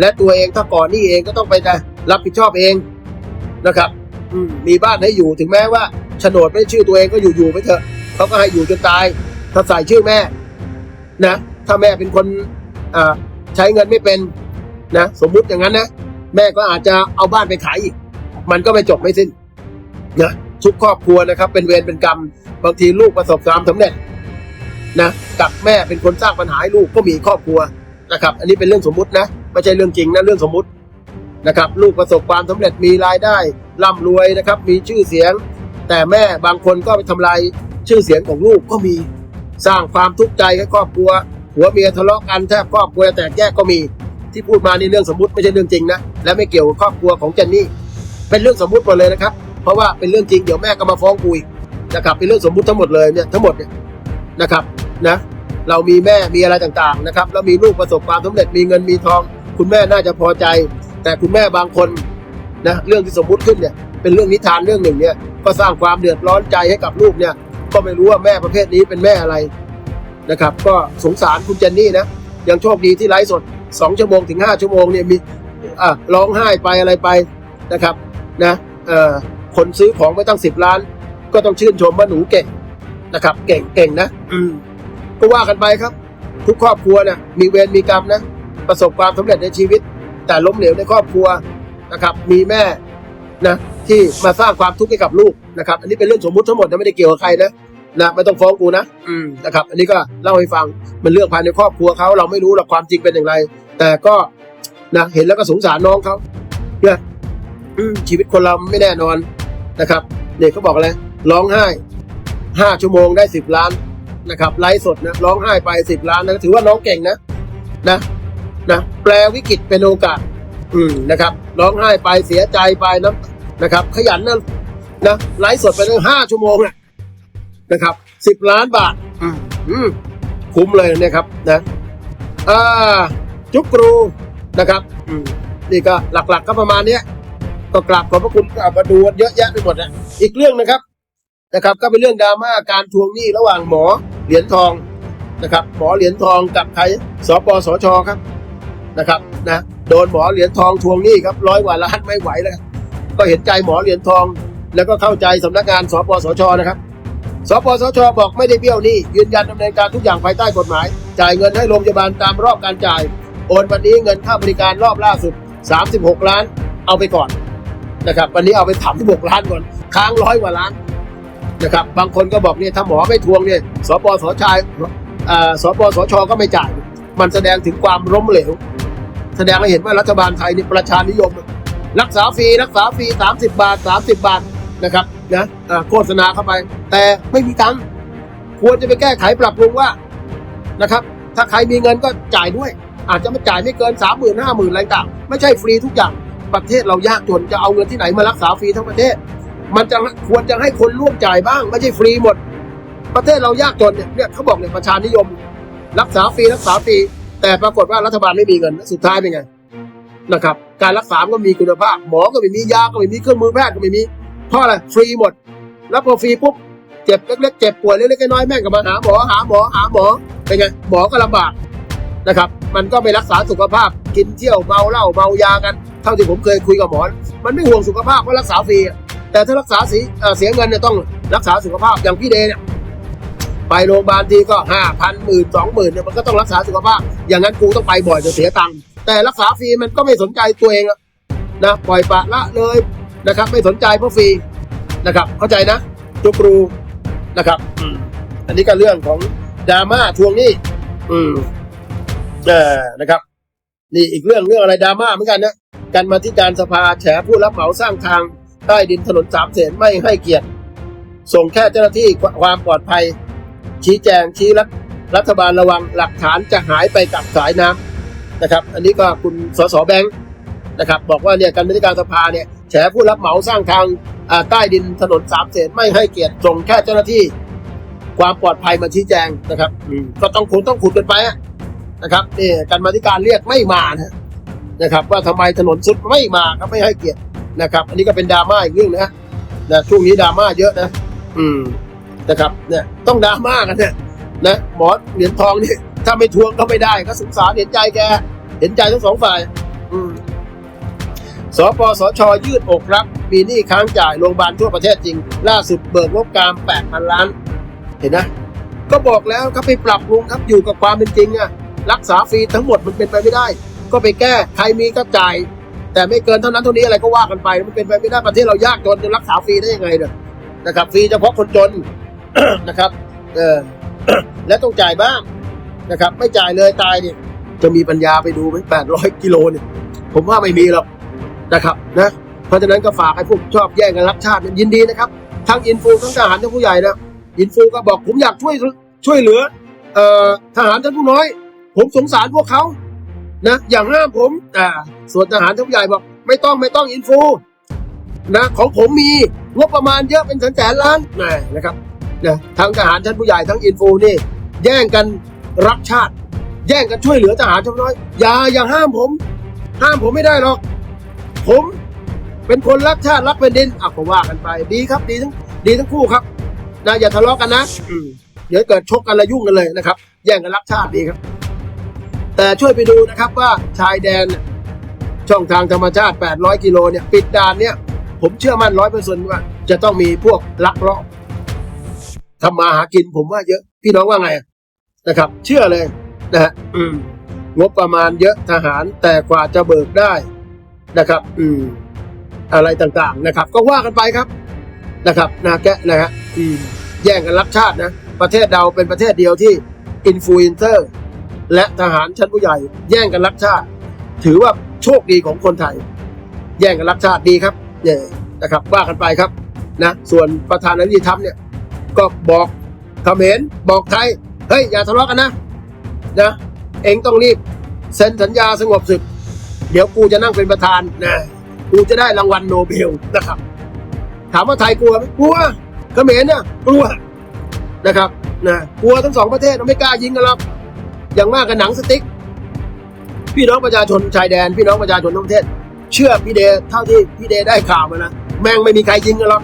และตัวเองถ้าก่อนนี้เองก็ต้องไปรับผิดชอบเองนะครับมมีบ้านให้อยู่ถึงแม้ว่าโฉนดไม่ชื่อตัวเองก็อยู่ๆไปเถอะเขาก็ให้อยู่จนตาย ถ้าใส่ชื่อแม่นะถ้าแม่เป็นคนใช้เงินไม่เป็นนะสมมุติอย่างนั้นนะแม่ก็อาจจะเอาบ้านไปขายอีก มันก็ไม่จบไม่สิ้นนะทุกครอบครัวนะครับ เป็นเวรเป็นกรรม บางทีลูกประสบความสำเร็จนะกับแม่เป็นคนสร้างปัญหาให้ลูกก็มีครอบครัวนะครับ อันนี้เป็นเรื่องสมมุตินะ ไม่ใช่เรื่องจริงนะเรื่องสมมุตินะครับ ลูกประสบความสำเร็จมีรายได้ร่ำรวยนะครับ มีชื่อเสียง แต่แม่บางคนก็ไปทำลายชื่อเสียงของลูกก็มีสร้างความทุกข์ใจให้ครอบครัวหัวเมียทะเลาะกันแทบครอบครัวแตกแยกก็มีที่พูดมานี่เรื่องสมมติไม่ใช่เรื่องจริงนะและไม่เกี่ยวกับครอบครัวของเจนนี่เป็นเรื่องสมมุติหมดเลยนะครับ เพราะว่าเป็นเรื่องจริงเดี๋ยวแม่ก็มาฟ้องคุยนะครับเป็นเรื่องสมมุติทั้งหมดเลยเนี่ยทั้งหมดเนี่ยนะครับนะเรามีแม่มีอะไรต่างๆนะครับแล้วมีลูกประสบความสำเร็จมีเงินมีทอง คุณแม่น่าจะพอใจ แต่คุณแม่บางคนนะเรื่องที่สมมุติขึ้นเนี่ยเป็นเรื่องนิทานเรื่องหนึ่งเนี่ยก็สร้างความเดือดร้อนใจให้กับลูกเนี่ยก็ไม่รู้ว่าแม่ประเภทนี้เป็นแม่อะไรนะครับ ก็สงสารคุณเจนนี่นะยังโชคดีที่ไลฟ์สดสองชั่วโมงถึงห้าชั่วโมงเนี่ยมีอะร้องไห้ไปอะไรไปนะครับนะเอ่อคนซื้อของไม่ตั้งสิบล้าน ก็ต้องชื่นชมว่าหนูเก่งนะครับ เก่งเก่งนะ อืมก็ว่ากันไปครับ ทุกครอบครัวเนี่ยมีเวรมีกรรมนะ ประสบความสำเร็จในชีวิต แต่ล้มเหลวในครอบครัวนะครับ มีแม่นะที่มาสร้างความทุกข์ให้กับลูกนะครับ อันนี้เป็นเรื่องสมมุติทั้งหมดนะไม่ได้เกี่ยวกับใครนะนะไม่ต้องฟ้องกูนะอืมนะครับ อันนี้ก็เล่าให้ฟังมันเรื่องภายในครอบครัวเขาเราไม่รู้หรอกความจริงเป็นอย่างไร แต่ก็นะเห็นแล้วก็สงสารน้องเขาเนี่ยอืมชีวิตคนเราไม่แน่นอนนะครับเด็กเขาบอกอะไรร้องไห้ห้าชั่วโมงได้สิบล้านนะครับไลฟ์สดนะร้องไห้ไปสิบล้านนะถือว่าน้องเก่งนะนะ นะแปลวิกฤตเป็นโอกาส อืมนะครับร้องไห้ไปเสียใจไปนะนะครับ ขยันนะนะไลฟ์สดไปตั้งห้าชั่วโมงนะนะครับสิบล้านบาท อืมอืมคุ้มเลยนะครับนะอ่าจุกรูนะครับอืมนี่ก็หลักๆก็ประมาณเนี้ยก็กลับขอบพระคุณก็เอามาดูกันเยอะแยะไปหมดนะอีกเรื่องนะครับนะครับ ก็เป็นเรื่องดราม่าการทวงหนี้ระหว่างหมอเหรียญทองนะครับหมอเหรียญทองกับใครสปสชครับ นะครับนะโดนหมอเหรียญทองทวงหนี้ครับร้อยกว่าล้านไม่ไหวแล้วก็เห็นใจหมอเหรียญทอง แล้วก็เข้าใจสำนักงานสปสชนะครับสปสชบอกไม่ได้เบี้ยวหนี้ยืนยันดำเนินการทุกอย่างภายใต้กฎหมาย จ่ายเงินให้โรงพยาบาลตามรอบการจ่าย โอนวันนี้เงินค่าบริการรอบล่าสุด 36 ล้าน เอาไปก่อนนะครับ วันนี้เอาไป36ล้านก่อนค้างร้อยกว่าล้านนะครับ บางคนก็บอกเนี่ยถ้าหมอไม่ทวงเนี่ยสปสชสปสชก็ไม่จ่าย มันแสดงถึงความล้มเหลว แสดงให้เห็นว่ารัฐบาลไทยนี่ประชานิยม รักษาฟรีรักษาฟรี30 บาท 30 บาทนะครับนะโฆษณาเข้าไป แต่ไม่มีตังค์ควรจะไปแก้ไขปรับปรุงว่านะครับ ถ้าใครมีเงินก็จ่ายด้วย อาจจะไม่จ่ายไม่เกินสามหมื่นห้าหมื่นอะไรต่างไม่ใช่ฟรีทุกอย่างประเทศเรายากจนจะเอาเงินที่ไหนมารักษาฟรีทั้งประเทศ มันจะควรจะให้คนร่วมจ่ายบ้าง ไม่ใช่ฟรีหมด ประเทศเรายากจนเนี่ยเนี่ยเขาบอกเนี่ยประชานิยม รักษาฟรีรักษาฟรี แต่ปรากฏว่ารัฐบาลไม่มีเงินสุดท้ายเป็นไงนะครับ การรักษาก็มีคุณภาพ หมอก็ไม่มียาก็ไม่มีเครื่องมือแพทย์ก็ไม่มีเพราะอะไรฟรีหมด แล้วพอฟรีปุ๊บเจ็บเล็กๆเจ็บป่วยเล็กๆน้อยๆแม่งก็มาหาหมอหาหมอหาหมอเป็นไงหมอก็ลำบากนะครับ มันก็ไม่รักษาสุขภาพกินเที่ยวเมาเหล้าเมายากัน เท่าที่ผมเคยคุยกับหมอมันไม่ห่วงสุขภาพเพราะรักษาฟรีแต่ถ้ารักษาสีเสียเงินเนี่ยต้องรักษาสุขภาพอย่างพี่เดเนี่ย ไปโรงพยาบาลทีก็ห้าพันหมื่นสองหมื่นเนี่ยมันก็ต้องรักษาสุขภาพ อย่างนั้นกูต้องไปบ่อยจะเสียตังค์แต่รักษาฟรีมันก็ไม่สนใจตัวเองนะปล่อยปะละเลยนะครับ ไม่สนใจเพราะฟรีนะครับ เข้าใจนะจุกรูนะครับอันนี้ก็เรื่องของดราม่าทวงนี้อืมเออนะครับ นี่อีกเรื่องเรื่องอะไรดราม่าเหมือนกันนะการมาที่การสภาแฉผู้รับเหมาสร้างทางใต้ดินถนนสามเสนไม่ให้เกียรติ ส่งแค่เจ้าหน้าที่ความปลอดภัย ชี้แจงชี้รัฐรัฐบาลระวังหลักฐานจะหายไปกับสายน้ำนะครับ อันนี้ก็คุณสสแบงค์นะครับ บอกว่าเนี่ยการมาที่การสภาเนี่ยแฉผู้รับเหมาสร้างทางใต้ดินถนนสามเสนไม่ให้เกียรติส่งแค่เจ้าหน้าที่ความปลอดภัยมาชี้แจงนะครับก็ต้องคงต้องขุดกันไปนะครับนี่การมาที่การเรียกไม่มานะนะครับว่าทำไมถนนสุดไม่มาครับไม่ให้เกียรตินะครับ อันนี้ก็เป็นดราม่าอีกเรื่องนะนะช่วงนี้ดราม่าเยอะนะ อืม นะครับเนี่ยต้องดราม่ากันเนี่ยนะหมอเหรียญทองนี่ถ้าไม่ทวงก็ไม่ได้ก็สงสารเห็นใจแก เห็นใจทั้งสองฝ่ายสปสช ยืดอกรับมีหนี้ค้างจ่ายโรงพยาบาลทั่วประเทศจริง ล่าสุดเบิกงบกลาง8,000 ล้าน เห็นนะ ก็บอกแล้วครับไปปรับปรุงครับอยู่กับความเป็นจริงอะรักษาฟรีทั้งหมดมันเป็นไปไม่ได้ ก็ไปแก้ใครมีก็จ่าย แต่ไม่เกินเท่านั้นเท่านี้อะไรก็ว่ากันไป มันเป็นไปไม่ได้ประเทศเรายากจนจะรักษาฟรีได้ยังไงเนี่ยนะครับฟรีเฉพาะคนจน นะครับเออและต้องจ่ายบ้างนะครับ ไม่จ่ายเลยตายเนี่ยจะมีปัญญาไปดูไหมแปดร้อยกิโลเนี่ยผมว่าไม่มีหรอกนะครับนะเพราะฉะนั้นก็ฝากให้พวกชอบแย่งกันรักชาติยินดีนะครับ ทั้งอินฟูทั้งทหารทั้งผู้ใหญ่นะอินฟูก็บอกผมอยากช่วยช่วยเหลือเอ่อทหารท่านผู้น้อย ผมสงสารพวกเขานะอย่างห้ามผมอ่าส่วนทหารท่านผู้ใหญ่บอก ไม่ต้องไม่ต้องอินฟูนะของผมมีงบประมาณเยอะเป็นแสนแสนล้านนะนะครับ นะทั้งทหารชั้นผู้ใหญ่ทั้งอินฟูนี่ แย่งกันรักชาติ แย่งกันช่วยเหลือทหารชั้นน้อยอย่าอย่าห้ามผม ห้ามผมไม่ได้หรอก ผมเป็นคนรักชาติรักแผ่นดินอะก็ว่ากันไป ดีครับดีทั้งดีทั้งคู่ครับนะอย่าทะเลาะกันนะเดี๋ยวเกิดชกกันและยุ่งกันเลยนะครับ แย่งกันรักชาติดีครับ แต่ช่วยไปดูนะครับว่าชายแดนช่องทางธรรมชาติ 800 กิโลเนี่ย ปิดด่านเนี่ย ผมเชื่อมั่นร้อยเปอร์เซ็นต์ว่าจะต้องมีพวกลักลอบ ทำมาหากินผมว่าเยอะพี่น้องว่าไงนะครับ เชื่อเลยนะฮะงบประมาณเยอะทหารแต่กว่าจะเบิกได้นะครับ อืม อะไรต่างๆนะครับ ก็ว่ากันไปครับนะครับนะแกะนะฮะอืมแย่งกันรักชาตินะประเทศเราเป็นประเทศเดียวที่อินฟลูเอนเซอร์และทหารชั้นผู้ใหญ่ แย่งกันรักชาติ ถือว่าโชคดีของคนไทย แย่งกันรักชาติดีครับเนี่ยนะครับว่ากันไปครับนะส่วนประธานาธิบดีทรัมป์เนี่ย ก็บอกเขมรบอกไทย เฮ้ย อย่าทะเลาะกันนะนะ เองต้องรีบเซ็นสัญญาสงบศึก เดี๋ยวกูจะนั่งเป็นประธานนะกูจะได้รางวัลโนเบลนะครับ ถามว่าไทยกลัวไหมกลัวเขมรเนี่ยกลัวนะครับนะกลัวทั้งสองประเทศไม่กล้ายิงกันหรอกอย่างมากกับหนังสติ๊ก พี่น้องประชาชนชายแดน พี่น้องประชาชนทั้งประเทศ เชื่อพี่เดเท่าที่พี่เดได้ข่าวมานะแม่งไม่มีใครยิงกันหรอก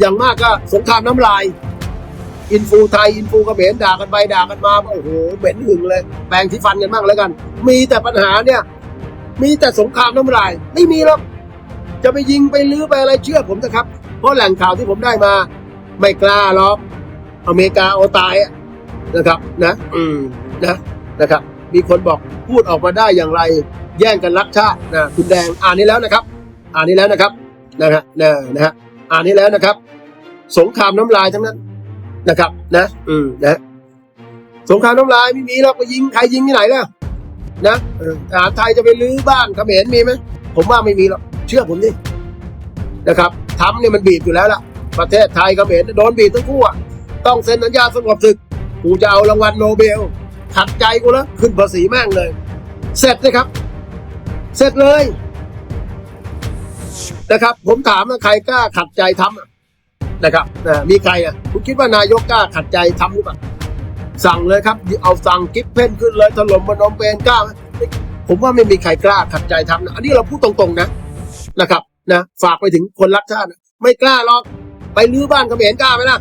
อย่างมากก็สงครามน้ำลาย อินฟูไทย อินฟูเขมรด่ากันไปด่ากันมา โอ้โหเหม็นหึงเลย แปลงที่ฟันกันบ้างแล้วกัน มีแต่ปัญหาเนี่ย มีแต่สงครามน้ำลาย ไม่มีหรอก จะไปยิงไปลื้อไปอะไรเชื่อผมนะครับ เพราะแหล่งข่าวที่ผมได้มา ไม่กล้าหรอกอเมริกาเอาตายนะครับ นะ อืมนะนะครับ มีคนบอกพูดออกมาได้อย่างไร แย่งกันรักชาตินะคุณแดงอ่านนี้แล้วนะครับ อ่านนี้แล้วนะครับนะฮะนะนะฮะอ่านนี้แล้วนะครับ สงครามน้ำลายทั้งนั้น นะครับ นะ อืมนะสงครามน้ำลายไม่มีหรอกไปยิงใครยิงที่ไหนล่ะนะออทหารไทยจะไปลื้อบ้านเขมรมีไหมผมว่าไม่มีหรอกเชื่อผมดินะครับทำเนี่ยมันบีบอยู่แล้วล่ะ ประเทศไทยเขมรโดนบีบทั้งคู่อะต้องเซ็นสัญญาสงบศึกกูจะเอารางวัลโนเบลขัดใจกูแล้วขึ้นภาษีแม่งเลย เสร็จเลยครับ เสร็จเลยนะครับ ผมถามว่าใครกล้าขัดใจทำอะ นะครับนะมีใครอะคุณคิดว่านายกกล้าขัดใจทำหรือเปล่าสั่งเลยครับ เอาสั่งกิฟเพนขึ้นเลยถล่มมนมเปนกล้า ผมว่าไม่มีใครกล้าขัดใจทำนะอันนี้เราพูดตรงๆนะนะครับนะฝากไปถึงคนรักชาตินะไม่กล้าหรอกไปลื้อบ้านเขมรกล้าไหมล่ะ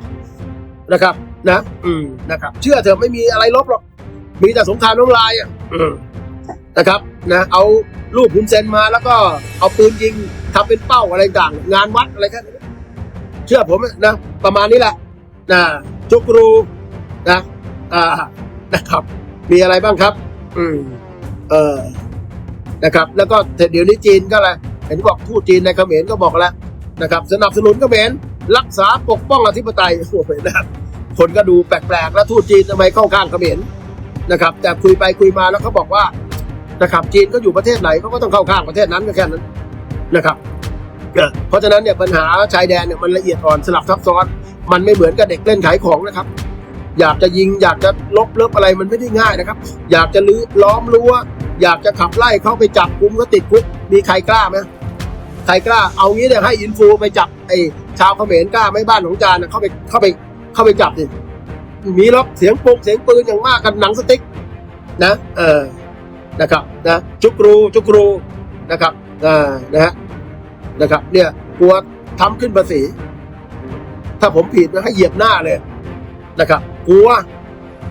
นะครับนะอืมนะครับ เชื่อเถอะไม่มีอะไรลบหรอก มีแต่สงครามน้ำลายอะนะครับนะเอารูปคุณเซนมาแล้วก็เอาปืนยิงทำเป็นเป้าอะไรต่างงานวัดอะไรแค่นั้น เชื่อผมนะประมาณนี้แหละนะจุกรูนะอ่านะครับ มีอะไรบ้างครับ อืมเออนะครับ แล้วก็เดี๋ยวนี้จีนก็อะไรเห็นบอกทูตจีนในเขมรก็บอกแล้วนะครับ สนับสนุนเขมรรักษาปกป้องอธิปไตยโอ้โหนะครับคนก็ดูแปลกๆ แล้วทูตจีนทำไมเข้าข้างเขมรนะครับ แต่คุยไปคุยมาแล้วเขาบอกว่านะครับจีนก็อยู่ประเทศไหนเขาก็ต้องเข้าข้างประเทศนั้นก็แค่นั้นนะครับ เพราะฉะนั้นเนี่ยปัญหาชายแดนเนี่ยมันละเอียดอ่อนสลับซับซ้อน มันไม่เหมือนกับเด็กเล่นขายของนะครับ อยากจะยิงอยากจะลบเลิบอะไรมันไม่ได้ง่ายนะครับ อยากจะลื้อล้อมรั้วอยากจะขับไล่เข้าไปจับกุมก็ติดคุกมีใครกล้าไหมใครกล้าเอางี้เนี่ยให้อินฟูไปจับไอ้ชาวเขมรกล้าไหม่บ้านของจานนะเข้าไปเข้าไปเข้าไปจับดิมีล็อกเสียงปุกเสียงปืนอย่างมากกันหนังสติ๊กนะเออนะครับนะจุกรูจุกรูนะครับอ่านะฮะ นะครับ เนี่ยกลัวทำขึ้นภาษี ถ้าผมผิดนะให้เหยียบหน้าเลยนะครับ กลัว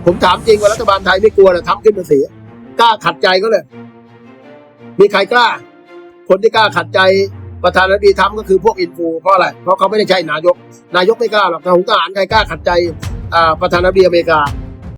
ผมถามจริงว่ารัฐบาลไทยไม่กลัวนะทำขึ้นภาษีกล้าขัดใจก็เลย มีใครกล้า คนที่กล้าขัดใจประธานาธิบดีทำก็คือพวกอินฟูเพราะอะไรเพราะเขาไม่ได้ใช่นายก นายกไม่กล้าหรอกทหารทหารใครกล้าขัดใจประธานาธิบดีอเมริกา